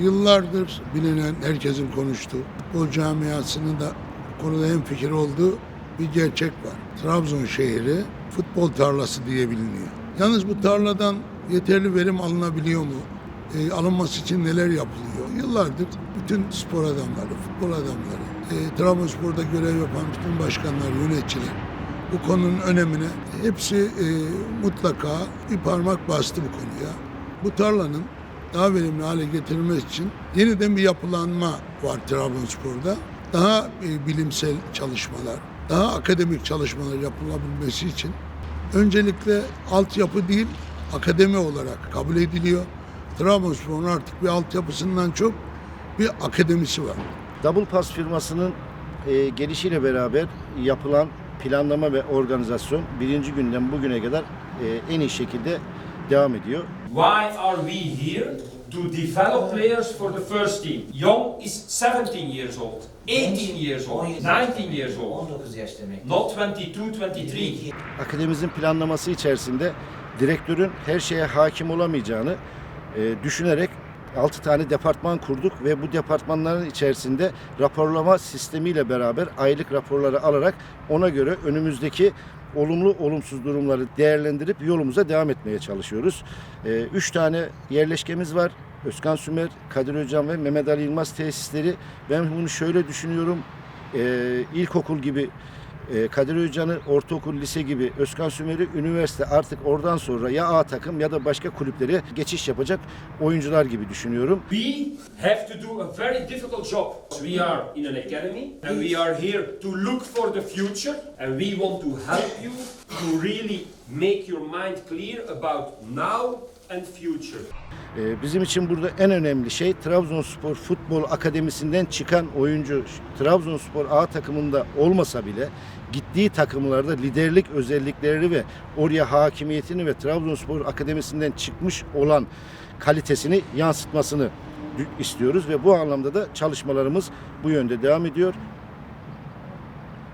Yıllardır bilinen, herkesin konuştuğu, futbol camiasının da konuda en fikir olduğu bir gerçek var. Trabzon şehri futbol tarlası diye biliniyor. Yalnız bu tarladan yeterli verim alınabiliyor mu? E, alınması için neler yapılıyor? Yıllardır bütün spor adamları, futbol adamları, e, Trabzonspor'da görev yapan bütün başkanlar, yöneticiler bu konunun önemine hepsi e, mutlaka bir parmak bastı bu konuya. Bu tarlanın daha verimli hale getirilmesi için yeniden bir yapılanma var Trabzonspor'da. Daha e, bilimsel çalışmalar, daha akademik çalışmalar yapılabilmesi için öncelikle altyapı değil, akademi olarak kabul ediliyor. Trabzonspor'un artık bir altyapısından çok bir akademisi var. Double Pass firmasının e, gelişiyle beraber yapılan planlama ve organizasyon birinci günden bugüne kadar e, en iyi şekilde devam ediyor. Why are we here? To develop players for the first team. Young is 17 years old, 18 years old, 19 years old, 19 yaş demek. not 22, 23. Akademimizin planlaması içerisinde direktörün her şeye hakim olamayacağını e, düşünerek 6 tane departman kurduk ve bu departmanların içerisinde raporlama sistemiyle beraber aylık raporları alarak ona göre önümüzdeki olumlu olumsuz durumları değerlendirip yolumuza devam etmeye çalışıyoruz. E, üç tane yerleşkemiz var. Özkan Sümer, Kadir Hocam ve Mehmet Ali Yılmaz tesisleri. Ben bunu şöyle düşünüyorum. E, ilkokul gibi e, Kadir Hoca'nı ortaokul, lise gibi Özkan Sümer'i üniversite artık oradan sonra ya A takım ya da başka kulüplere geçiş yapacak oyuncular gibi düşünüyorum. We have to do a very difficult job. We are in an academy and we are here to look for the future and we want to help you to really make your mind clear about now and future. Ee, Bizim için burada en önemli şey Trabzonspor Futbol Akademisi'nden çıkan oyuncu Trabzonspor A takımında olmasa bile gittiği takımlarda liderlik özelliklerini ve oraya hakimiyetini ve Trabzonspor Akademisi'nden çıkmış olan kalitesini yansıtmasını istiyoruz ve bu anlamda da çalışmalarımız bu yönde devam ediyor.